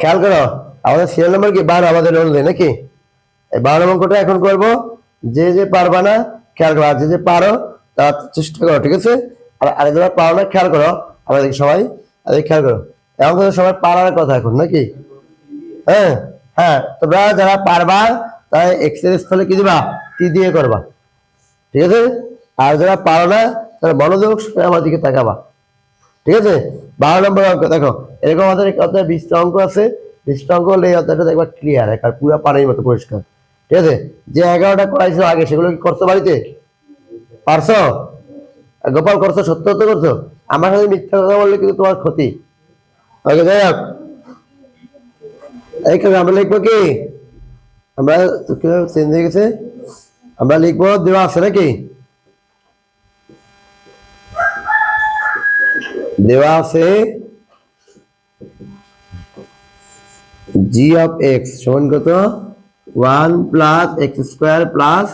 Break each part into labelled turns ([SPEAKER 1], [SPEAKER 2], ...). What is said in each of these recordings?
[SPEAKER 1] খেয়াল করো, আমাদের সিরিয়াল নাম্বার কি? বারো, আমাদের অনুযায়ী নাকি? এই বারো অঙ্কটা এখন করব, যে যে পারবা না, খেয়াল করো, আর যে যে পারো তারা চেষ্টা করো, ঠিক আছে? আর আর যারা পারো না, খেয়াল করো আমাদের সবাই। আরে খেয়াল করো, এখন তো সবাই পারার কথা এখন, নাকি? হ্যাঁ হ্যাঁ তোমরা যারা পারবা, তারা এক্সের স্থলে কি দিবা? টি দিয়ে করবা। ঠিক আছে? আর যারা পারো না, তারা মনোযোগ আমার দিকে তাকাবা। ঠিক আছে? বারো নম্বর অঙ্ক, দেখো, এরকম আমাদের অধ্যায় বিশটা অঙ্ক আছে। বিশটা অঙ্ক হলে এই দেখবা ক্লিয়ার আর পুরো পানির মতো পরিষ্কার। ঠিক আছে? যে এগারোটা করাইছো আগে, সেগুলো কি করছ বাড়িতে? পারছ? গোপাল, করছ? সত্য সত্য করছ? আমার সাথে মিথ্যা কথা বললে কিন্তু তোমার ক্ষতি। ওকে, যাই হোক। এইখানে আমরা লিখব কি? আমরা চেঞ্জ হয়ে গেছে। আমরা লিখব দেওয়া আছে নাকি? দেওয়া আছে জি অফ এক্স সমান কত? One plus x square plus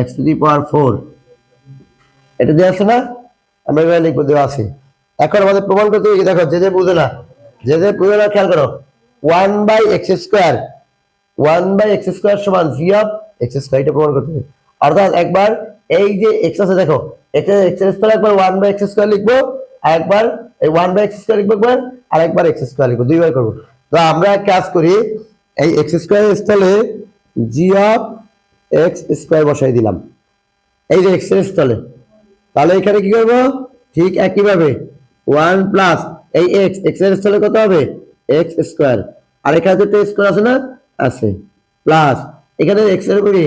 [SPEAKER 1] x to the power four এটা দেওয়া আছে না? আমরা এবার লিখব দেওয়া আছে এখন আমাদের প্রমাণ করতে হবে দেখো, যে যে বুঝে না, যে যে বুঝে না, খেয়াল করো। One by x square one by x square সমান জি অফ এক্স স্কোয়ার এটা প্রমাণ করতে হবে। অর্থাৎ একবার এই যে এক্স আছে, দেখো, এটা এক্স স্কোয়ার একবার ওয়ান বাই এক্স স্কোয়ার লিখব। আর একবার এই ওয়ান বাই এক্স স্কোয়ার লিখব একবার, আর একবার এক্স স্কোয়ার লিখব, দুইবার করব। তো আমরা এক কাজ করি, এই এক্স স্কোয়ার স্থলে জি অফ এক্স স্কোয়ার বসাই দিলাম। এই যে এক্সের স্থলে তাহলে এখানে কি করব? ঠিক একইভাবে ওয়ান প্লাস এই এক্স এক্সের স্থলে কত হবে? এক্স স্কোয়ার আর এখানে তো স্কোয়ার আছে না? আছে। প্লাস এখানে এক্সের উপরে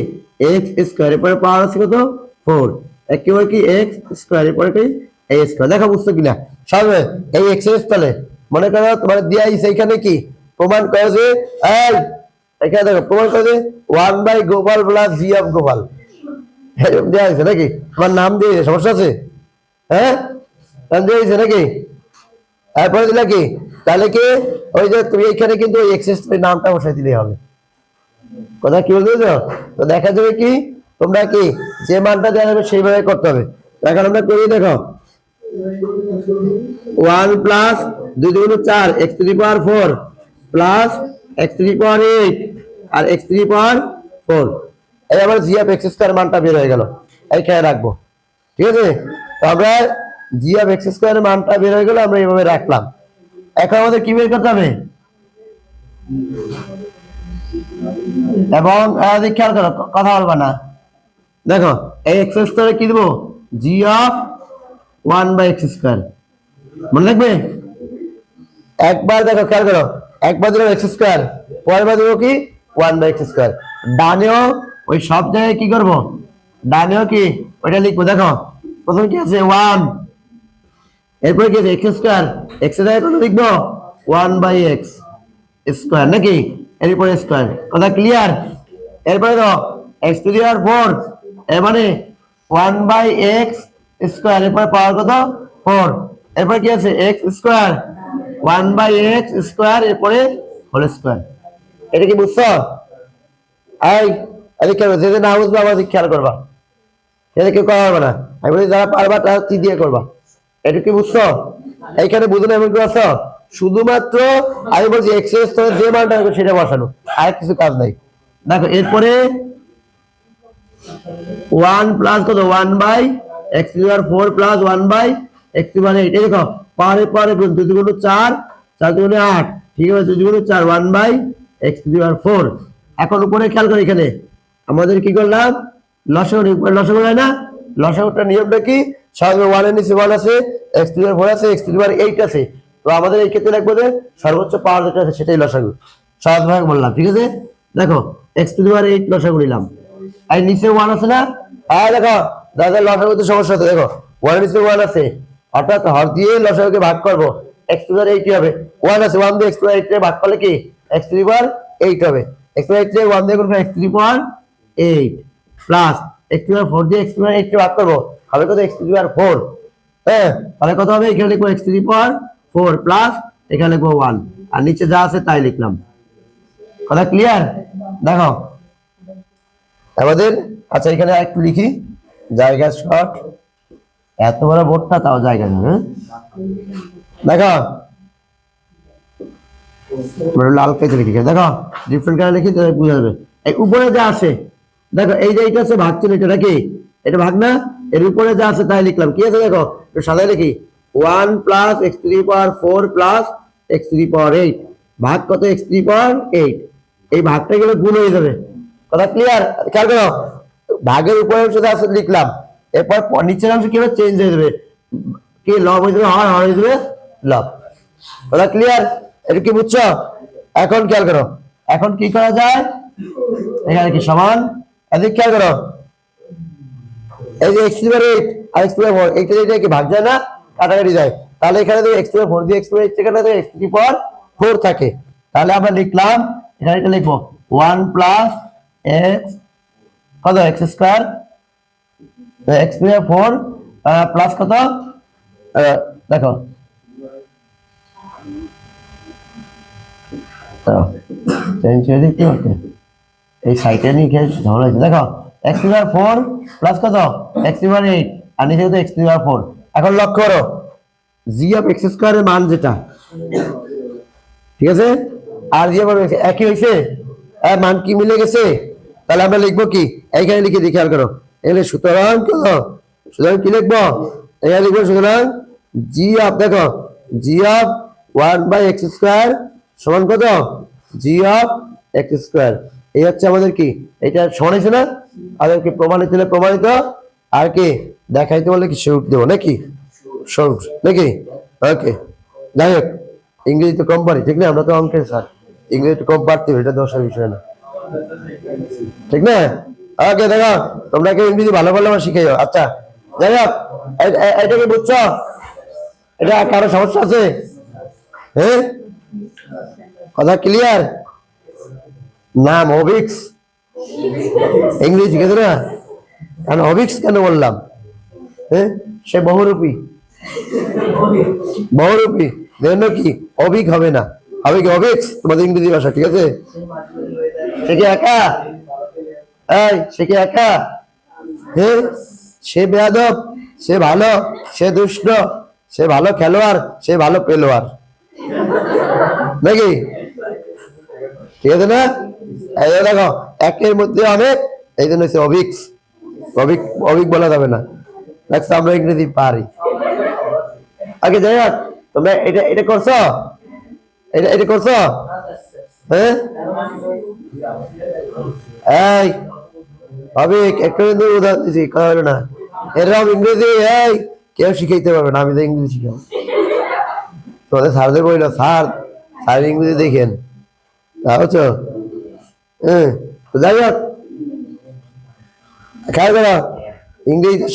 [SPEAKER 1] এক্স স্কোয়ার এরপরে পাওয়ার আছে কত? ফোর একেবারে কি এক্স স্কোয়ার এরপরে কি? মনে করো, তোমার দিয়া এইখানে কি? প্রমাণ করে যে এখানে দেখো, প্রমাণ করে যে ওয়ান বাই গোপাল প্লাস জি গোপাল। দেওয়া হয়েছে নাকি? তোমার নাম দিয়ে সমস্যা আছে? হ্যাঁ? নাম দিয়েছে নাকি? তারপরে দিলা কি? তাহলে কি? ওই যে তুমি এখানে কিন্তু এক্সেস নামটা বসাই দিলেই হবে। কথা কি বলতে তো দেখা যাবে কি? তোমরা কি যে মানটা দেওয়া যাবে সেইভাবে করতে হবে। এখন আমরা করি, দেখো। ওয়ান প্লাস দুই দুগুণ চার, x three power four, plus x three power eight আর এক্স থ্রি পাওয়ার ফোর। এই আবার জি এফ এক্স স্কোয়ার মানটা বের হয়ে গেল। এইখানে রাখব। ঠিক আছে? তো আমরা জি এফ এক্স স্কোয়ার মানটা বের হয়ে গেল, আমরা এইভাবে রাখলাম। এখন আমাদের কি বের করতে হবে? এবং খেয়াল করো কথা বলবা না। দেখো, এই এক্স স্কোয়ারে কি দেবো? G of one by x square মনে রাখবে? একবার দেখো, খেয়াল করো। একবার দিলাম এক্স স্কোয়ার পরের বার দেবো কি? ওয়ান বাই এক্স স্কোয়ার ডানেও ওই সব জায়গায় কি করব? ডানেও কি? ওইটা লিখব, দেখো। প্রথমে কি আছে? ওয়ান এরপরে কি আছে? এক্স স্কোয়ার এক্সের জায়গায় কত লিখব? ওয়ান বাই এক্স স্কোয়ার নাকি? এরপরে স্কোয়ার কথা ক্লিয়ার এরপরে তো x to the power four এর মানে ওয়ান বাই এক্স স্কোয়ার, এরপরে পাওয়ার কত? ফোর। এরপরে কি আছে? X square. One by x square, এরপরে হোল স্কোয়ার। এটা কি বুঝছ? এই এদিকে খেয়াল করো। যে যে না বুঝবে আমার খেয়াল করবা। এটা কেউ করা হবে না। আমি বলি যারা পারবা, তারা তি দিয়ে করবা। এটা কি বুঝছ? এইখানে বুঝো না এমন কি আছো? শুধুমাত্র আমি বলছি এক্সেস যে মানটা হবে সেটা বসানো। আর কিছু কাজ নাই। দেখো, এরপরে ওয়ান প্লাস কত? One by x power four plus one by x power eight এই দেখো, পারে গুণ, দুই দুগুণ চার চার দুগুণে আট। ঠিক আছে, দুই দুগুণ চার one by x power four এখন উপরে খেয়াল করো এখানে, আমাদের কি করলাম? লসাগু উপরে লসাগু হয় না? লসাগুটার নিয়মটা কি? স্বাভাবিক ওয়ানের নিচে ওয়ান আছে এক্স পাওয়ার ফোর আছে এক্স পাওয়ার এইট আছে। তো আমাদের এই ক্ষেত্রে লাগবে যে সর্বোচ্চ পাওয়ার যেটা আছে, সেটাই লসাগু। সহজভাবে বললাম, ঠিক আছে? দেখো এক্স পাওয়ার এইট লসাগু নিলাম। আর নিচে ওয়ান আছে না? হ্যাঁ দেখো দাদা লসাগুতে সমস্যা আছে দেখো ওয়ান নিচে ওয়ান আছে। অর্থাৎ হর দিয়ে লসাগুকে ভাগ করব। এক্স টু এইট হবে। ওয়ান আছে ওয়ান দিয়ে এক্স টু এইট ভাগ করলে কি? এক্স থ্রি পাওয়ার এইট হবে। এক্স টু এইট ওয়ান দিয়ে করব x three power eight plus x to four দিয়ে এক্স টু এইট ভাগ করব। হবে কত? এক্স থ্রি পাওয়ার ফোর হ্যাঁ? তাহলে কত হবে? এখানে লিখব x three power four plus এখানে লিখব ওয়ান আর নিচে যা আছে, তাই লিখলাম। কথা ক্লিয়ার দেখো। আমাদের আচ্ছা এখানে একটু লিখি। জায়গা শর্ট। এত বড় বোর্ডটা তাও জায়গা নেই হ্যাঁ? দেখো। আমরা লাল লিখি দেখো ডিফারেন্ট কালার তাহলে বোঝা যাবে। এই উপরে যা আছে, দেখো, এই যে আছে ভাগ এটা এটা ভাগ না? এর উপরে যা আছে তাই লিখলাম। কি আছে দেখো? একটু সাদায় লিখি one plus x three power four plus x three power eight ভাগ কত এক্স থ্রি পাওয়ার এইট এই ভাগটা গেলে গুণ হয়ে যাবে। কথা ক্লিয়ার খেয়াল করো। ভাগের উপরে লিখলাম। এরপর নিচের অংশ কি চেঞ্জ হয়ে যাবে? কি লব হয়ে যাবে? হয় হয়ে যাবে লব কথা ক্লিয়ার এটা কি বুঝছ? এখন খেয়াল করো। এখন কি করা যায়? এখানে কি সমান? এদিক খেয়াল করো। এক্স আর ফোর কি ভাগ যায় তাহলে এখানে ফোর দিয়ে এক্স পাওয়ার ফোর থাকে তাহলে আমরা লিখলাম, এখানে লিখব। ওয়ান প্লাস এক্স কত? X square x to four plus কত? দেখো। এই সাইটে নিয়ে ঝামেলা হয়েছে। দেখো এক্স পাওয়ার ফোর প্লাস কত? এক্স পাওয়ার এইট আর নিচে তো এক্স পাওয়ার ফোর এখন লক্ষ্য করো জি অফ এক্স স্কোয়ারের মান যেটা, ঠিক আছে? আর জি অফ একই হয়েছে? মান কি মিলে গেছে? তাহলে আমরা লিখব কি? এইখানে লিখে দিই খেয়াল করো। এখানে সুতরাং সুতরাং কি লিখব? এখানে লিখব সুতরাং জি অফ দেখো g of one by x square সমান কত? জি অফ এক্স স্কোয়ার এই হচ্ছে আমাদের কি? এটা সমান হয়েছে না? আমাদের কি প্রমাণিত হলে প্রমাণিত। আর কি? দেখাইতে বলে কি শুট দেবো নাকি? শুট নাকি? ওকে যাই হোক ইংরেজি তো কম পারি ঠিক না? আমরা তো অঙ্কের স্যার ইংরেজি তো কম পারতে এটা দোষের বিষয় না। ঠিক না? ওকে দেখো, তোমরা কেউ ইংরেজি ভালো ভালো আমার শিখাইও। আচ্ছা যাই হোক এ- এ- এটা কি বুঝছ? এটা কারও সমস্যা আছে? হ্যাঁ কথা ক্লিয়ার নাম অভিক্স ইংরেজি শিখেছো না? কেন অভিক্স কেন বললাম? হ্যাঁ সে বহুরূপী। বহুরূপী। জন্য কি? অভিক হবে না। হবে কি অভিক্স তোমাদের ইংরেজি ভাষা, ঠিক আছে? সে কি একা? এই, সে কি একা? হ্যাঁ সে বেয়াদব, সে ভালো, সে দুষ্ট, সে ভালো খেলোয়াড়, সে ভালো পেলোয়াড়। নাকি? ঠিক আছে না? এই দেখো, একের মধ্যে অনেক, এই জন্য হচ্ছে অভিক্স অভিক অভিক বলা যাবে না। দেখছ আমরা ইংরেজি পারি। আগে যাই হোক, তোমরা এটা এটা করছ? এটা এটা করছ? হ্যাঁ? এই অভিক একটু কিন্তু উদাহরণ কথা হলো না। এরকম ইংরেজি, এই, কেউ শিখাইতে পারবে না, আমি তো ইংরেজি শিখাবো। তোমাদের স্যারদের বইল, স্যার স্যার ইংরেজি দেখেন। বুঝছ? হ্যাঁ যাই হোক।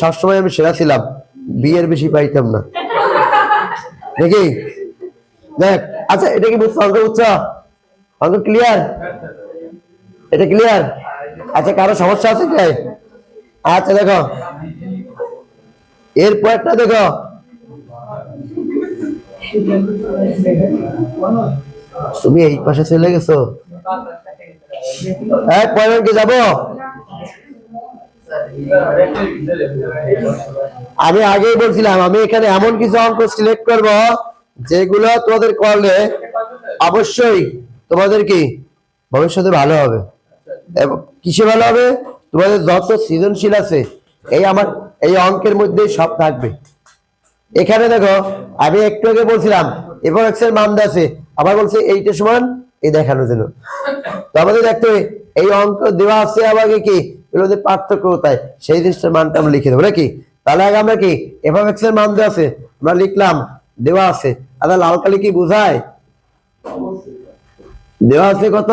[SPEAKER 1] সবসময় আমি সেরা ছিলাম, বিয়ের বেশি পাইতাম না। দেখি দেখ আচ্ছা এটা কি বুঝছ অঙ্ক বুঝছ? অঙ্ক ক্লিয়ার এটা ক্লিয়ার আচ্ছা কারও সমস্যা আছে কি? আচ্ছা দেখো। এরপর একটা দেখো। তুমি এই পাশে চলে গেছো। হ্যাঁ পরের কি যাব। আমি আগেই বলছিলাম, আমি এখানে এমন কিছু অঙ্ক সিলেক্ট করব, যেগুলো তোমাদের করলে অবশ্যই তোমাদের কি ভবিষ্যতে ভালো হবে? কিসে ভালো হবে? তোমাদের যত সৃজনশীল আছে, এই আমার, এই অঙ্কের মধ্যেই সব থাকবে। এখানে দেখো, আমি একটু আগে বলছিলাম এবং এক্সের মান আছে, আবার বলছে এইটা সমান, এই দেখানোর জন্য। তো আমাদের দেখতে এই অঙ্ক দেওয়া আছে আমাকে কি? এর মধ্যে পার্থক্য কোথায়? সেই জিনিসটার মানটা আমরা লিখে দেবো, নাকি? তাহলে আগে আমরা কি এফ এক্স মান দেওয়া আছে, আমরা লিখলাম, দেওয়া আছে। আচ্ছা লাল কালি কি বোঝায়? দেওয়া আছে কত?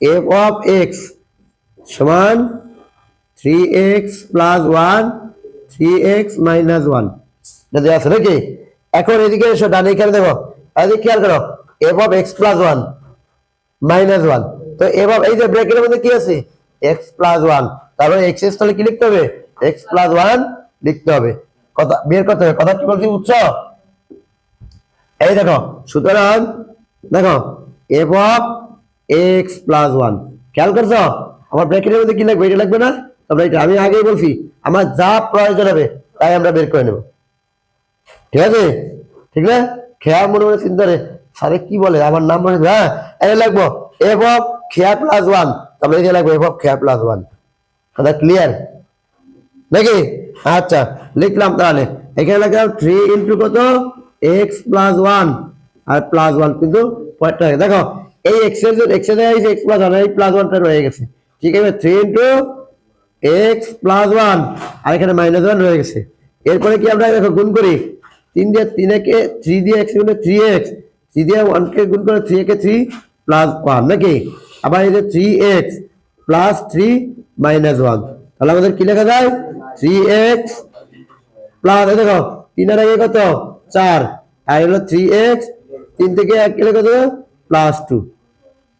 [SPEAKER 1] এফ অফ এক্স সমান three x plus one three x minus one এটা দেওয়া আছে নাকি? এখন এদিকে এসো, ডানে এখানে দেখো। এদিকে খেয়াল করো f of x plus one minus one তো এফ অফ এই যে ব্র্যাকেটের মধ্যে কি আছে? এক্স প্লাস ওয়ান তারপরে এক্স এক্স তাহলে কি লিখতে হবে? এক্স প্লাস ওয়ান লিখতে হবে। কথা, বের করতে হবে। কথা কি বলছি বুঝছ? এই দেখো, সুতরাং, দেখো f of x plus one খেয়াল করছ? আমার ব্র্যাকেটের মধ্যে কি লাগবে? এটা লাগবে না? তোমরা এটা আমি আগেই বলছি, আমার যা প্রয়োজন হবে, তাই আমরা বের করে নেব। ঠিক আছে? ঠিক না? খেয়াল মনে মনে চিন্তা রে, স্যারে কি বলে? আমার নাম মনে হ্যাঁ এটা লাগবো। এফ অফ খেয়া প্লাস ওয়ান তারপরে এখানে লাগবো এফ অফ খেয়া প্লাস ওয়ান কথা ক্লিয়ার নাকি? আচ্ছা লিখলাম তাহলে। এখানে লিখলাম থ্রি ইন্টু কত? এক্স প্লাস ওয়ান আর প্লাস ওয়ান কিন্তু পয়েন্টটা দেখো, এই এক্সের এক্সের এক্স প্লাস এই প্লাস ওয়ানটা রয়ে গেছে। ঠিক আছে? Three into x plus one আর এখানে মাইনাস ওয়ান রয়ে গেছে। এরপরে কি আমরা দেখো, গুণ করি। তিন দিয়ে তিন একে থ্রি দিয়ে এক্স গুণে থ্রি এক্স থ্রি দিয়ে ওয়ানকে গুণ করে থ্রি একে থ্রি প্লাস ওয়ান নাকি? আবার এই যে three x plus three minus one তাহলে আমাদের কি লেখা যায়? থ্রি এক্স প্লাস দেখো তিন আর আগে কত? চার। আর হলো থ্রি এক্স তিন থেকে এক কিলো কত? প্লাস টু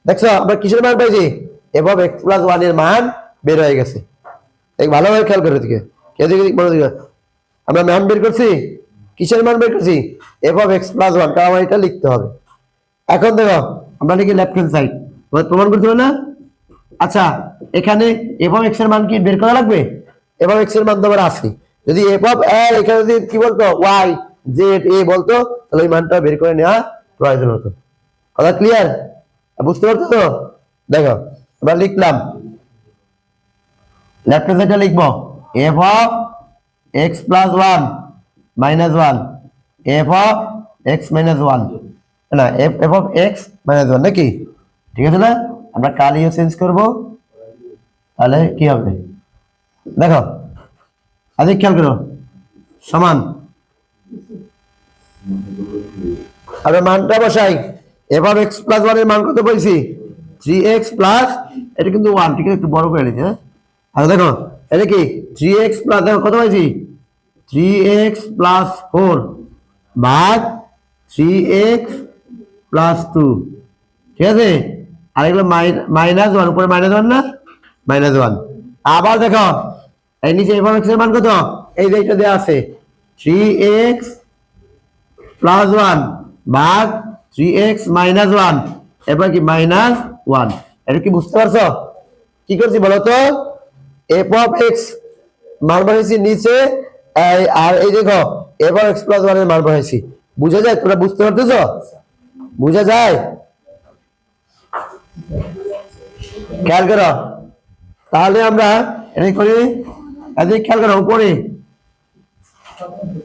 [SPEAKER 1] দেখছ, আমরা কিসের মান পাইছি? এবং এক্স প্লাস ওয়ানের মান বের হয়ে গেছে। ভালোভাবে খেয়াল করে দিকে আমরা মান বের করছি? কিসের মান বের করছি? অফ এক্স প্লাস ওয়ান কারণ আমার এটা লিখতে হবে। এখন দেখো, আমরা লিখি লেফট হ্যান্ড সাইড প্রমাণ করতে হবে না? আচ্ছা এখানে অফ এক্সের মান কি বের করা লাগবে? অফ এক্সের মান তো আমার আছে। যদি এল এখানে যদি কি বলতো? ওয়াই জেড এ বলতো, তাহলে ওই মানটা বের করে নেওয়া প্রয়োজন হতো কথা ক্লিয়ার বুঝতে পারছ তো? দেখো, এবার লিখলাম। লেফট সাইডে লিখব। F of x plus one minus one f of x minus one না f f of x minus one নাকি? ঠিক আছে না? আমরা কালিও চেঞ্জ করব। তাহলে কি হবে? দেখো আজকে খেয়াল করো। সমান। আমরা মানটা বসাই। অফ এক্স প্লাস ওয়ানের মান কত বলছি থ্রি এক্স প্লাস এটা কিন্তু ওয়ান ঠিক একটু বড় করে নিচ্ছি হ্যাঁ? আচ্ছা দেখো, এটা কি? থ্রি এক্স প্লাস দেখো, কত পাইছি থ্রি এক্স প্লাস ফোর ভাগ থ্রি এক্স প্লাস টু ঠিক আছে? আর এগুলো মাইনাস ওয়ান উপরে মাইনাস ওয়ান না? মাইনাস ওয়ান আবার দেখো, এই নিচে এফ এক্সের মান কত? এই যে এটা দেওয়া আছে থ্রি এক্স প্লাস ওয়ান ভাগ থ্রি এক্স মাইনাস ওয়ান এবার কি মাইনাস ওয়ান এটা কি বুঝতে পারছ? কি করছি বলো তো? এফ অফ এক্স মান বানিয়েছি নিচে আর এই দেখো এফ অফ এক্স প্লাস ওয়ানের মান বানিয়েছি বুঝা যায়? তোমরা বুঝতে পারতেছ? বুঝা যায়? খেয়াল করো। তাহলে আমরা এটা করি? এদিকে খেয়াল করো, উপরে।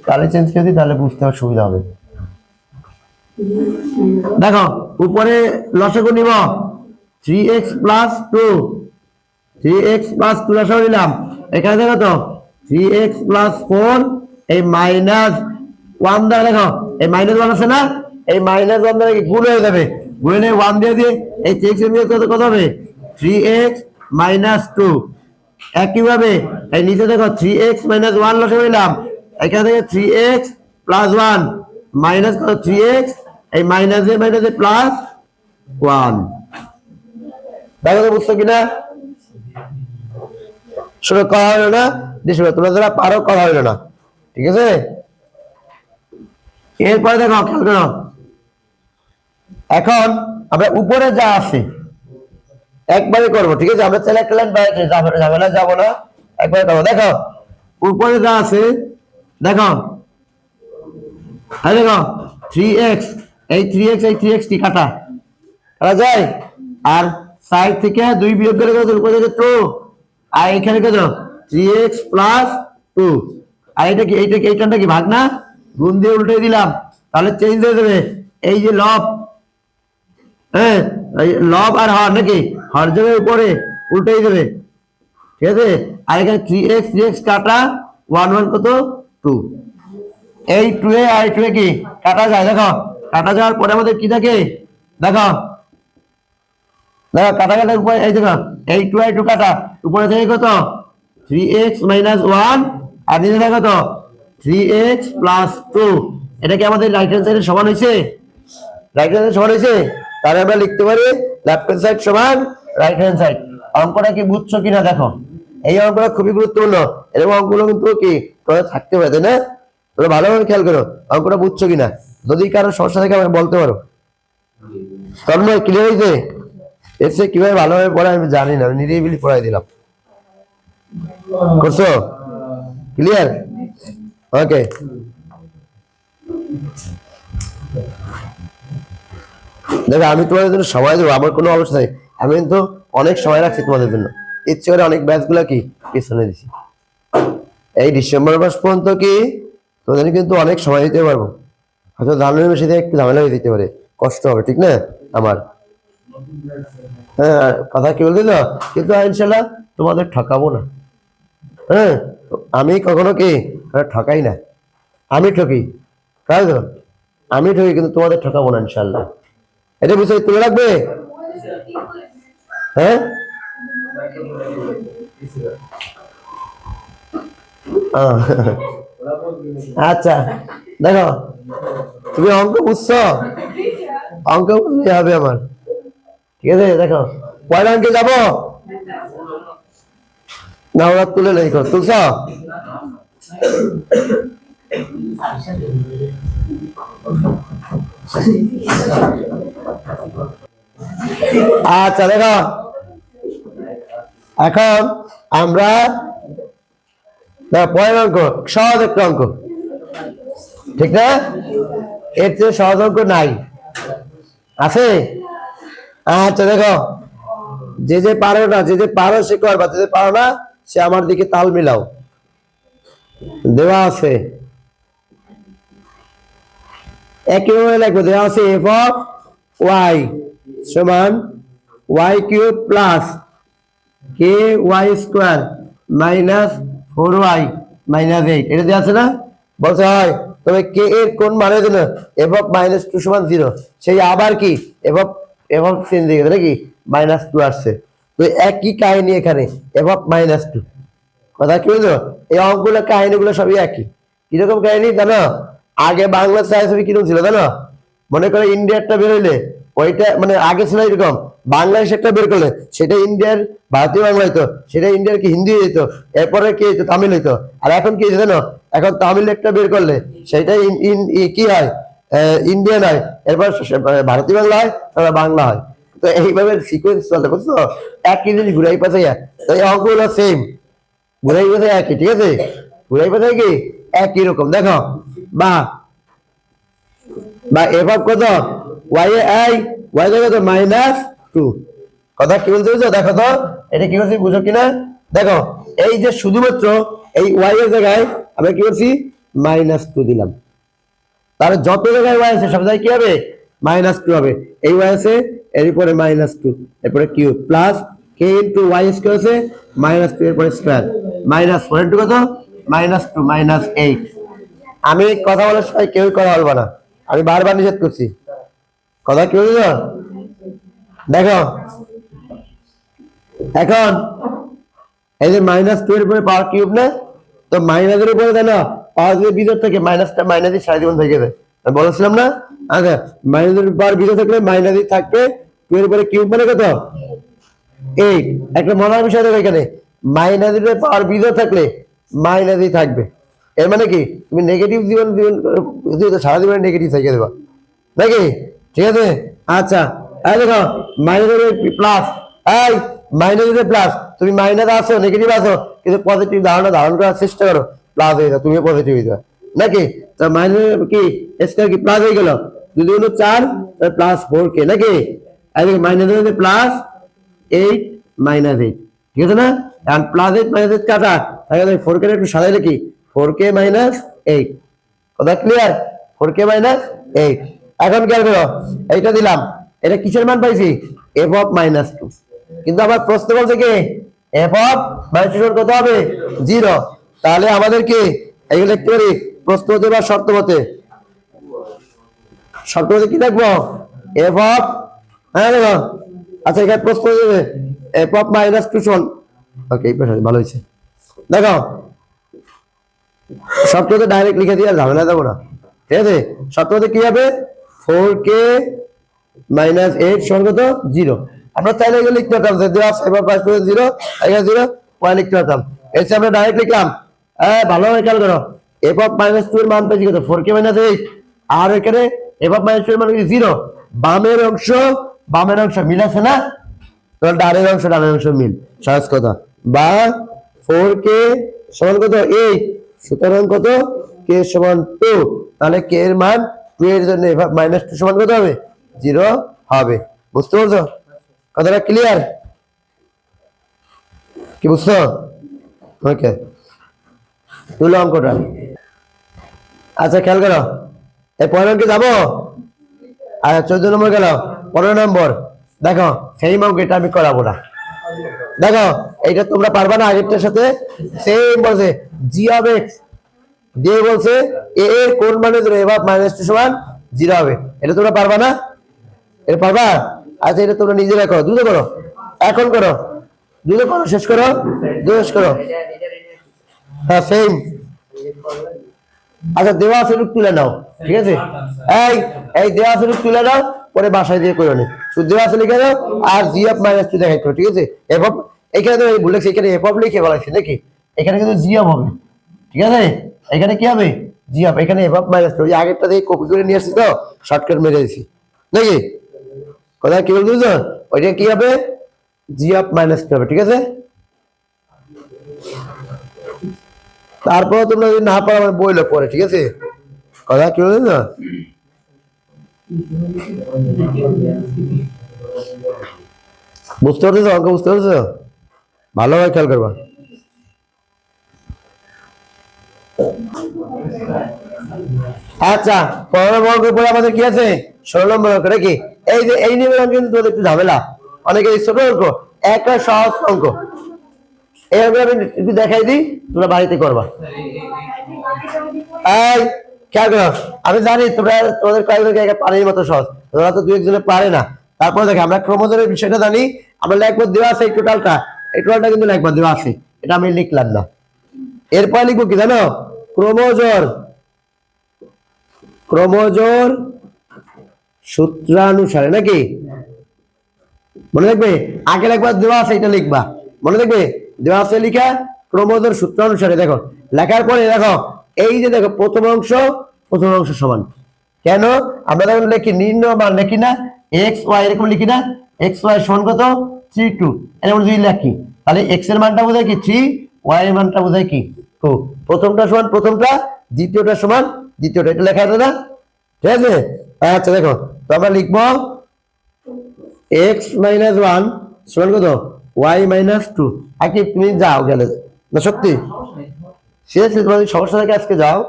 [SPEAKER 1] তাহলে চেঞ্জ করে দিই, তাহলে বুঝতে সুবিধা হবে। দেখো, উপরে লসাগু নিব। Three x plus two three x plus two লসাগু নিলাম। এখানে দেখো তো থ্রি এক্স প্লাস ফোর এই মাইনাস ওয়ান দ্বারা দেখো, এই মাইনাস ওয়ান আছে না? এই মাইনাস ওয়ান দ্বারা গুণ হয়ে যাবে? গুণে ওয়ান দিয়ে দিয়ে এই থ্রি এক্স কত কত হবে? থ্রি এক্স মাইনাস টু একইভাবে এই নিচে দেখো থ্রি এক্স মাইনাস ওয়ান লসে নিলাম। এখান থেকে three x plus one minus কত? থ্রি এক্স এই মাইনাসে মাইনাসে প্লাস ওয়ান দেখো তো বুঝছ কিনা? শুরু করা হলো না বেশি তোমরা যারা পারো, করা হলো না। ঠিক আছে? এরপরে দেখো, খেয়াল এখন আমরা উপরে যা আছে একবারে করব, ঠিক আছে? আমরা চাইলে একটা লাইন না, যাব না একবারে করব। দেখো, উপরে যা আছে, দেখো। হ্যাঁ দেখো। থ্রি এক্স এই থ্রি এক্স এই থ্রি এক্স কি কাটা? কাটা যায়? আর সাইড থেকে দুই বিয়োগ করে কত? উপরে টু আর এখানে কত? থ্রি এক্স প্লাস টু আর এটা কি, এইটা কি এইটাটা কি ভাগ না? গুণ দিয়ে উল্টে দিলাম। তাহলে চেঞ্জ হয়ে যাবে। এই যে লব হ্যাঁ লব আর হর নাকি? হর যাবে উপরে, উল্টেই যাবে। ঠিক আছে? আর এখানে থ্রি এক্স থ্রি এক্স কাটা ওয়ান ওয়ান কত? টু এই টু এ আর টু এ কি? কাটা যায়, দেখো। কাটা যাওয়ার পরে আমাদের কি থাকে? দেখো। দেখো, কাটা কাটা উপরে, এই দেখো, এই টু আই টু কাটা, উপরে থেকে কত? থ্রি এক্স মাইনাস ওয়ান আর নিচে দেখো কত? থ্রি এক্স প্লাস টু এটা কি আমাদের রাইট হ্যান্ড সাইডের সমান হয়েছে? রাইট হ্যান্ড সাইড সমান হয়েছে? তাহলে আমরা লিখতে পারি লেফট হ্যান্ড সাইড সমান রাইট হ্যান্ড সাইড অঙ্কটা কি বুঝছ কিনা দেখো? এই অঙ্কটা খুবই গুরুত্বপূর্ণ। এরকম অঙ্কগুলো কিন্তু কি থাকতে পারে, তাই না? তোমরা ভালোভাবে খেয়াল করো, অঙ্কটা বুঝছ কিনা? যদি কারও সমস্যা থাকে আমাকে বলতে পারো। তন্ময় ক্লিয়ার হয়েছে চেয়ে কীভাবে ভালোভাবে পড়ায় আমি জানি না নিরিবিলি পড়াই দিলাম। করছ? ক্লিয়ার ওকে দেখো, আমি তোমাদের জন্য সময় দেবো, আমার কোনো অবস্থা নেই। আমি কিন্তু অনেক সময় রাখছি তোমাদের জন্য। ইচ্ছে করে অনেক ব্যাচগুলো কি? পিছনে দিছি। এই ডিসেম্বর মাস পর্যন্ত কি তোমাদের কিন্তু অনেক সময় দিতে পারব। হয়তো মাসে দিয়ে একটু ঝামেলা দিতে পারে। কষ্ট হবে ঠিক না? আমার। হ্যাঁ কথা কি বলতে তো কিন্তু ইনশাল্লাহ তোমাদের ঠকাবো না। হ্যাঁ আমি কখনো কি ঠকাই না। আমি ঠকি। তো? আমি ঠকি কিন্তু তোমাদের ঠকাবো না ইনশাল্লাহ এটা বিষয় তুলে রাখবে হ্যাঁ? আহ, আচ্ছা দেখো, তুমি অঙ্ক বুঝছ? অঙ্ক বুঝতে হবে আমার। ঠিক আছে, দেখো কয়টা অঙ্কে যাব? না তুলে নেই তুলছ? আচ্ছা দেখো। এখন আমরা দেখো, পরের অঙ্ক সহজ একটা অঙ্ক। ঠিক না? এর চেয়ে সহজ অঙ্ক নাই। আছে? আচ্ছা দেখো। যে যে পারো না যে যে পারো সে করবা যে যে পারো না সে আমার দিকে তাল মিলাও। দেওয়া আছে। একইভাবে লাগবে দেওয়া আছে এফ অফ ওয়াই সমান y cube plus k y square minus four y minus eight. এটা দেওয়া আছে না? বলছে, হয়, তবে কে এর কোন মানে দিল এফ অফ মাইনাস টু সমান জিরো। সেই আবার কি? এফ অফ চেঞ্জ হয়ে গেছে নাকি? মাইনাস টু আসছে। তো একই কাহিনী এখানে অফ মাইনাস টু। কথা কি বুঝলো? এই অঙ্কগুলো, কাহিনীগুলো সবই একই। কীরকম কাহিনী জানো? আগে বাংলা ছায়াছবি কীরকম ছিল জানো? মনে করে ইন্ডিয়ারটা বেরোইলে ওইটা মানে আগে ছিল এরকম, বাংলাদেশ একটা বের করলে, সেটা ইন্ডিয়ার, ভারতীয় বাংলা হইতো, সেটা ইন্ডিয়ার কি হিন্দি হইতো, এরপরে কি হইতো, তামিল হইতো, আর এখন কি জানো? এখন তামিল একটা বের করলে, সেটা কি হয়? ইন্ডিয়ান হয়, এরপর ভারতীয় বাংলা হয়, তারপর বাংলা হয়। তো এইভাবে সিকোয়েন্স চলে বুঝছ? একই জিনিস ঘুরাই পাশে তো এই অঙ্কগুলো সেম ঘুরাই পাশে একই, ঠিক আছে? ঘুরাই পাশে কি? একই রকম, দেখো, বা বা এভাব কত? ওয়াই আই ওয়াই এ কত মাইনাস টু কথা কি বলতে বুঝছ দেখো তো, এটা কি করছি বুঝো কিনা? দেখো, এই যে শুধুমাত্র এই ওয়াই এর জায়গায় আমরা কি করছি? মাইনাস টু দিলাম। তাহলে যত জায়গায় ওয়াই আছে, সব জায়গায় কি হবে? মাইনাস টু হবে। এই ওয়াই আছে, এর উপরে মাইনাস টু এরপরে cube plus k into y square আছে মাইনাস টু এরপরে স্কোয়ার মাইনাস ফোর ইন্টু কত? মাইনাস টু মাইনাস এইট আমি কথা বলার সময় কেউই কথা বলব না। আমি বারবার নিষেধ করছি। কথা কি বুঝলো দেখো। এখন, এই যে মাইনাস টু এর উপরে পাওয়ার কিউব না, তো মাইনাসের উপরে দেয় না পাওয়ার যদি ভিতর থেকে মাইনাসটা মাইনাসই সাড়ে জীবন থেকে আমি বলেছিলাম না? আচ্ছা মাইনাসের পাওয়ার ভিতর থাকলে মাইনাসই থাকবে টু এর উপরে কিউব মানে কত? এইট একটা মজার বিষয় দেখো এখানে। মাইনাসের পাওয়ার ভিতর থাকলে মাইনাসই থাকবে। এর মানে কি? তুমি নেগেটিভ জীবন জীবন সারা জীবনে নেগেটিভ থেকে দেবা নাকি? ঠিক আছে? আচ্ছা এই দেখো মাইনাসের প্লাস এই মাইনাসের প্লাস তুমি মাইনাস আসো নেগেটিভ আসো কিন্তু পজিটিভ ধারণা ধারণ করার চেষ্টা করো প্লাস হয়ে যাও, তুমিও পজিটিভ হয়ে নাকি? তা মাইনাস কি? স্কয়ার কি? প্লাস হয়ে গেল। যদি হলো চার প্লাস ফোর কে, নাকি? এই দেখো মাইনাসের প্লাস এইট মাইনাস এইট ঠিক আছে না? এখন প্লাস এইট মাইনাস এইট কাটা। তাহলে ফোর কে একটু সাজাইলে কি ফোর কে মাইনাস এইট কথা ক্লিয়ার ফোর কে মাইনাস এইট এখন কি করো, এইটা দিলাম। এটা কিসের মান পাইছি? এফ অফ মাইনাস টু কিন্তু আবার প্রশ্ন বলছে কি? এফ অফ মাইনাস টু কত হবে? জিরো তাহলে আমাদের কি এইগুলো লিখতে পারি? প্রশ্ন হতে বা শর্ত মতে। শর্ত মতে কি দেখব? এফ অফ হ্যাঁ দেখো। আচ্ছা এখানে প্রশ্ন দেবে এফ অফ মাইনাস টু সমান ওকে এই পাশে ভালো হয়েছে। দেখো। সবটাতে ডাইরেক্ট লিখে দিয়ে ঝামেলা দেবো না। ঠিক আছে? সবটাতে কি হবে? ফোর কে মাইনাস এইট কত? জিরো। আমরা চাইলে এগুলো লিখতে পারতাম, যে দেওয়া এবার পাঁচ জিরো এখানে জিরো পয়েন্ট লিখতে পারতাম। এসে আমরা ডাইরেক্ট লিখলাম। হ্যাঁ ভালো হয় খেয়াল করো। এফ অফ মাইনাস টু এর মান পেয়েছি কত? ফোর কে মাইনাস এইট আর এখানে এফ অফ মাইনাস টু এর মান জিরো বামের অংশ বামের অংশ মিল আছে না? তাহলে ডানের অংশ ডানের অংশ মিল। সহজ কথা। বা ফোর কে সমান কত? এইট সুতরাং কত? কে সমান টু তাহলে কে এর মান টু এর জন্য মাইনাস টু সমান কত হবে? জিরো হবে। বুঝতে পারছ? কথাটা ক্লিয়ার কি বুঝছ? ওকে তুলো অঙ্কটা আচ্ছা খেয়াল করো। এই পনেরো অঙ্কে যাব? আচ্ছা চোদ্দ নম্বর গেল। পনেরো নম্বর। দেখো সেই অঙ্ক এটা আমি করাবো না। দেখো, এইটা তোমরা পারবা না আগেরটার সাথে। সেম বলছে জি অফ এক্স দিয়ে বলছে, এ এর কোন মানে ধরে এবার মাইনাস টু সমান জিরো হবে। এটা তোমরা পারবা না? এটা পারবা? আচ্ছা এটা তোমরা নিজেরা করো। দ্রুত করো। এখন করো। দুটো করো, শেষ করো। শেষ করো। হ্যাঁ সেম আচ্ছা দেওয়া আছে তুলে নাও। ঠিক আছে? এই এই দেওয়া আছে তুলে নাও, পরে বাসায় দিয়ে করে নি। শুধু দেওয়া আছে লিখে দাও আর জি অফ মাইনাস টু দেখাই ঠিক আছে? অফ এখানে তো ভুল লাগছে এখানে অফ লিখে বলাইছে নাকি? এখানে কিন্তু জি অফ হবে। ঠিক আছে? এখানে কি হবে? জি অফ এখানে অফ মাইনাস ওই আগেরটা দিয়ে কপি করে নিয়ে আসছি তো শর্টকাট মেরে দিয়েছি নাকি? কথা কি বলতে বুঝছ? ওইটা কি হবে? জি অফ মাইনাস টু হবে, ঠিক আছে? তারপর তোমরা যদি না পারো, আমার বইলো পরে, ঠিক আছে? কথা কি বলছো না বুঝতে পারছ? অঙ্ক বুঝতে পারছ? ভালোভাবে খেয়াল করবা। আচ্ছা পনেরো নম্বর অঙ্কের পরে আমাদের কি আছে? ষোলো নম্বর অঙ্ক, নাকি? এই যে, এই নিয়মের অঙ্ক কিন্তু তোদের একটু ঝামেলা। অনেকে ছোট অঙ্ক, একটা সহজ অঙ্ক। এই অঙ্ক আমি একটু দেখাই দিই, তোমরা বাড়িতে করবা। এই, খেয়াল করো, আমি জানি তোমরা, তোমাদের কয়েকজনকে একা পানির মতো সহজ। তোমরা তো দু একজনে পারে না। তারপরে দেখো, আমরা ক্রোমোজোমের বিষয়টা জানি, আমরা লিখব দেওয়া আছে এই টোটালটা এই টোটালটা কিন্তু লিখব, দেওয়া আছে। এটা আমি লিখলাম না। এরপর লিখব কি জানো? ক্রোমোজোর। ক্রোমোজোর সূত্রানুসারে, নাকি? মনে রাখবে? আগে একবার দেওয়া আছে, এটা লিখবা। মনে রাখবে? দেওয়া আছে লিখা ক্রমোদর সূত্রানুসারে। দেখো, লেখার পরে দেখো, এই যে দেখো, প্রথম অংশ প্রথম অংশ সমান। কেন? আমরা যখন লিখি, নির্ণয় মান লিখি না, এক্স, ওয়াই, এরকম লিখি না, এক্স, ওয়াই সমান কত? Three, two. এরকম যদি লেখি, তাহলে এক্সের মানটা বোঝায় কি? থ্রি, ওয়াই এর মানটা বোঝায় কি? টু প্রথমটা সমান প্রথমটা, দ্বিতীয়টা সমান দ্বিতীয়টা, এটা লেখা আছে না? ঠিক আছে? আচ্ছা দেখো, তো আমরা লিখব এক্স মাইনাস ওয়ান সমান কত? ওয়াই মাইনাস টু আগে তুমি যাও গেলে। না, সত্যি? তোমার যদি সমস্যা থাকে, আজকে যাও।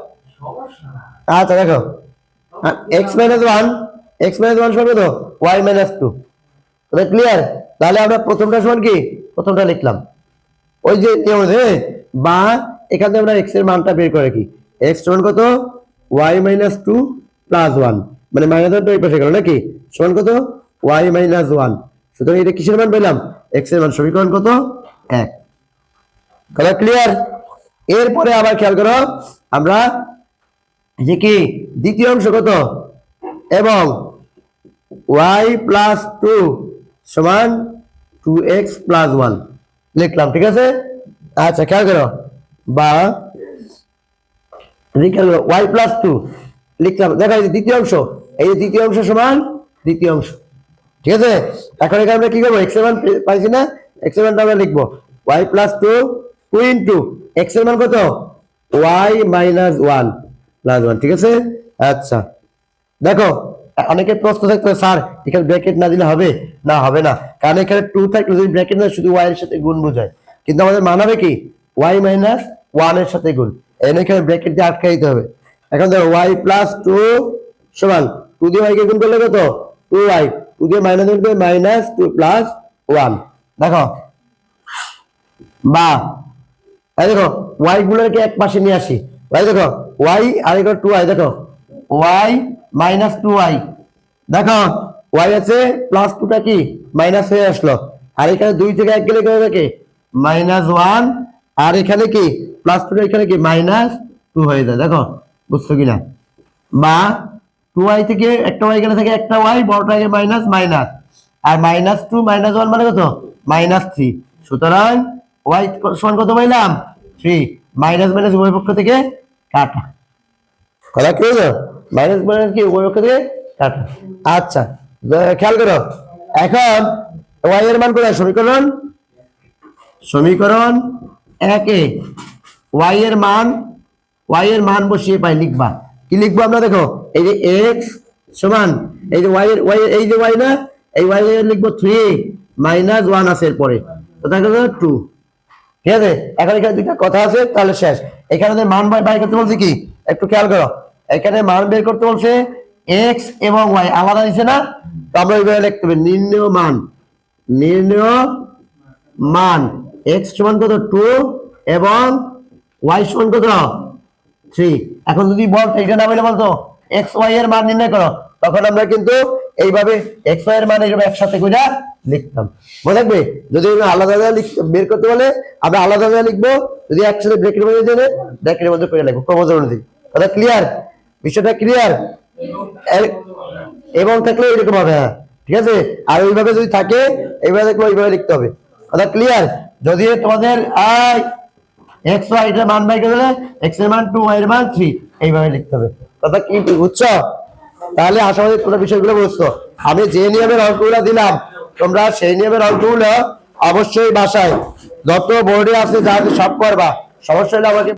[SPEAKER 1] আচ্ছা দেখো। X minus one x minus one সমান কত? ওয়াই মাইনাস টু ক্লিয়ার তাহলে আমরা প্রথমটা সমান কি? প্রথমটা লিখলাম। ওই যে, বা এখান থেকে আমরা এক্সের মানটা বের করে কি এক্স সমান কত? Y minus two plus one মানে মাইনাস ওয়ানটা এই পাশে গেল নাকি? সমান কত? ওয়াই মাইনাস ওয়ান সুতরাং এটা কিসের মান পেলাম? এক্সের মান সমীকরণ কত? এক। কথা ক্লিয়ার এরপরে আবার খেয়াল করো, আমরা যে কি? দ্বিতীয় অংশ কত? এবং ওয়াই প্লাস টু সমান টু এক্স প্লাস ওয়ান লিখলাম, ঠিক আছে? আচ্ছা খেয়াল করো। বা ওয়াই প্লাস টু লিখলাম দেখা এই দ্বিতীয় অংশ। এই যে দ্বিতীয় অংশ সমান দ্বিতীয় অংশ। ঠিক আছে? এখন এখানে আমরা কি করব? এক্স মান পাইছি না? এক্স মানটা আমরা লিখব। Y plus two two into এক্সের মান কত? Y minus one plus one ঠিক আছে? আচ্ছা। দেখো, অনেকে প্রশ্ন থাকতো স্যার, এখানে ব্র্যাকেট না দিলে হবে? না হবে না। কারণ এখানে টু থাকলে যদি ব্র্যাকেট না শুধু ওয়াই এর সাথে গুণ বোঝায়। কিন্তু আমাদের মানাবে কি? ওয়াই মাইনাস ওয়ানের সাথে গুণ। এখানে এখানে ব্র্যাকেট দিয়ে আটকে দিতে হবে। এখন দেখো ওয়াই প্লাস টু সমান টু দিয়ে ওয়াই কে গুণ করলে কত? টু ওয়াই টু দিয়ে মাইনাস গুণ করলে মাইনাস টু প্লাস ওয়ান দেখো? বা, এই দেখো ওয়াই গুলোকে এক পাশে নিয়ে আসি। ওয়াই দেখো ওয়াই আর এখানে টু ওয়াই দেখো। ওয়াই মাইনাস টু ওয়াই দেখো ওয়াই আছে প্লাস টুটা কি? মাইনাস হয়ে আসলো। আর এখানে দুই থেকে এক গেলে কেউ থাকে মাইনাস ওয়ান আর এখানে কি? প্লাস টু এখানে কি? মাইনাস টু হয়ে যায়, দেখো, বুঝছ কিনা? বা টু ওয়াই থেকে একটা ওয়াই গেলে থাকে একটা ওয়াই বড়টা মাইনাস মাইনাস আর মাইনাস টু মাইনাস ওয়ান মানে কত? মাইনাস থ্রি সুতরাং ওয়াই সমান কত পাইলাম? থ্রি মাইনাস মাইনাস উভয় পক্ষ থেকে কাটা। কথা কি হলো? মাইনাস মাইনাস কি? উভয় পক্ষ থেকে কাটা। আচ্ছা খেয়াল করো। এখন ওয়াই এর মান কোথায়? সমীকরণ? সমীকরণ একে ওয়াই এর মান ওয়াই এর মান বসিয়ে পাই লিখবা। কি লিখব আমরা দেখো? এই যে এক্স সমান, এই যে ওয়াই এর ওয়াই এই যে ওয়াই না, এই ওয়াই এর লিখব থ্রি মাইনাস ওয়ান আছে এরপরে। তো টু ঠিক আছে? এখন এখানে দুইটা কথা আছে, তাহলে শেষ। এখানে মান বাই করতে বলছে কি? একটু খেয়াল করো। এখানে মান বের করতে বলছে এক্স এবং ওয়াই আলাদা দিছে না? তো আমরা এইভাবে লিখতে হবে নির্ণয় মান। নির্ণয় মান। এক্স সমান কত? টু এবং ওয়াই সমান কত? থ্রি এখন যদি বল এইটা না বলে বলতো এক্স ওয়াই এর মান নির্ণয় করো, তখন আমরা কিন্তু এইভাবে এক্স ওয়াই এর মান এইভাবে একসাথে করে লিখতাম। মনে থাকবে যদি আলাদা আলাদা বের করতে বলে, আমরা আলাদা আলাদা লিখব, যদি একসাথে ব্রেকের মধ্যে জেনে ব্রেকের মধ্যে করে লিখব ক্রমজ অনুযায়ী। কথা ক্লিয়ার বিষয়টা ক্লিয়ার এবং থাকলে এরকম হবে হ্যাঁ। ঠিক আছে? আর ওইভাবে যদি থাকে, এইভাবে থাকলে ওইভাবে লিখতে হবে। কথা ক্লিয়ার যদি তোমাদের আই এক্স ওয়াই এর মান বাই করে এক্সের মান টু ওয়াই এর মান থ্রি এইভাবে লিখতে হবে। কথা কি বুঝছ? তাহলে আশা করি তোমরা বিষয়গুলো বুঝছ। আমি যে নিয়মের অঙ্কগুলো দিলাম, তোমরা সেই নিয়মের অঙ্কগুলো অবশ্যই বাসায়। যত বোর্ডে আছে, যা সব করবা। সমস্যা হলে আমাকে